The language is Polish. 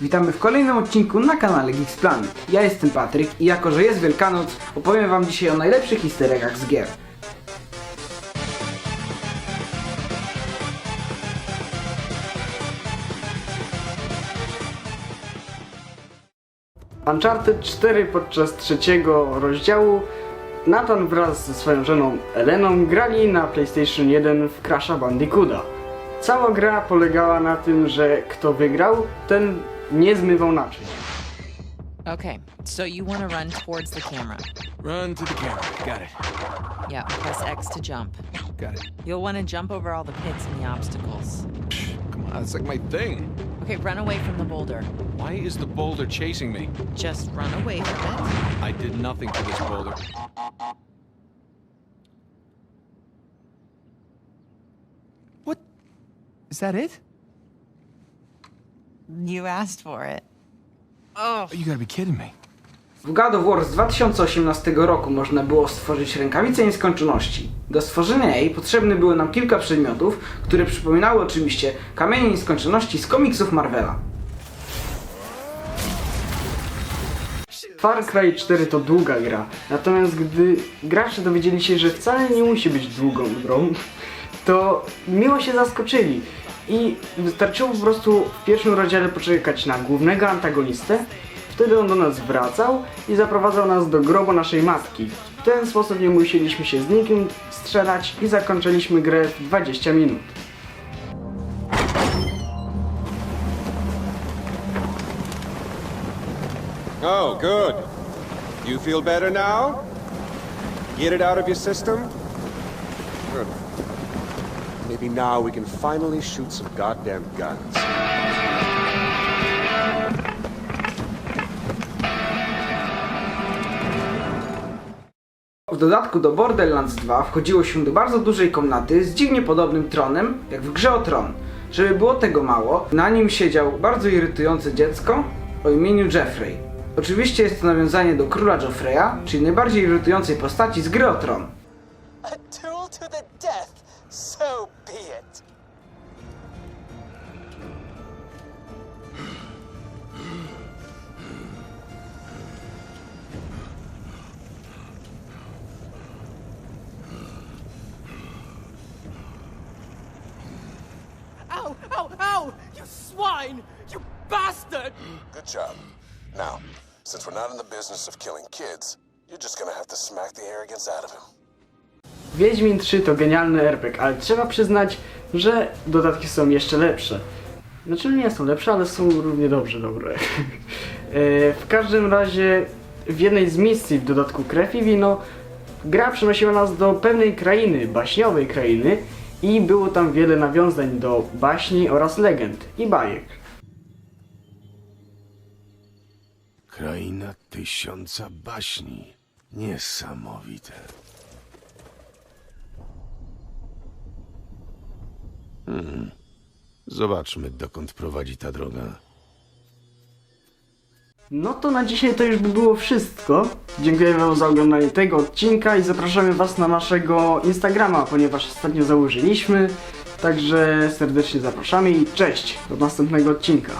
Witamy w kolejnym odcinku na kanale Geeks Planet. Ja jestem Patryk i jako, że jest Wielkanoc, opowiem wam dzisiaj o najlepszych histerykach z gier. Uncharted 4 podczas trzeciego rozdziału Nathan wraz ze swoją żoną Eleną grali na PlayStation 1 w Crash'a Bandicoota. Cała gra polegała na tym, że kto wygrał, ten nie zmywał naczyń. Okay, so you want to run towards the camera. Run to the camera. Got it. Yeah, press X to jump. Got it. You'll want to jump over all the pits and the obstacles. Come on, it's like my thing. Okay, run away from the boulder. Why is the boulder chasing me? Just run away from it. I did nothing to this boulder. What? Is that it? You asked for it. Oh. You gotta be kidding me. W God of War z 2018 roku można było stworzyć rękawicę nieskończoności. Do stworzenia jej potrzebne było nam kilka przedmiotów, które przypominały oczywiście kamienie nieskończoności z komiksów Marvela. Far Cry 4 to długa gra, natomiast gdy gracze dowiedzieli się, że wcale nie musi być długą grą, to miło się zaskoczyli i wystarczyło po prostu w pierwszym rozdziale poczekać na głównego antagonistę, wtedy on do nas wracał i zaprowadzał nas do grobu naszej matki. W ten sposób nie musieliśmy się z nikim strzelać i zakończyliśmy grę w 20 minut. Oh, good. You feel better now? Get it out of your system? Good. Maybe now we can finally shoot some goddamn guns. W dodatku do Borderlands 2 wchodziło się do bardzo dużej komnaty z dziwnie podobnym tronem, jak w grze o tron. Żeby było tego mało, na nim siedział bardzo irytujące dziecko o imieniu Jeffrey. Oczywiście jest to nawiązanie do króla Joffreya, czyli najbardziej irytującej postaci z gry o tron. A duel to the death, so be it. Ow, ow, ow! You swine! You bastard! Good job. Now, since we're not in the business of killing kids, you're just gonna have to smack the arrogance out of him. Wiedźmin 3 to genialny RPG, ale trzeba przyznać, że dodatki są jeszcze lepsze. Znaczy nie są lepsze, ale są równie dobrze dobre. E, w każdym razie w jednej z misji w dodatku Krew i Wino gra przenosiła nas do pewnej krainy, baśniowej krainy i było tam wiele nawiązań do baśni oraz legend i bajek. Kraina tysiąca baśni. Niesamowite. Hmm. Zobaczmy, dokąd prowadzi ta droga. No to na dzisiaj to już by było wszystko. Dziękuję Wam za oglądanie tego odcinka i zapraszamy Was na naszego Instagrama, ponieważ ostatnio założyliśmy. Także serdecznie zapraszamy i cześć! Do następnego odcinka.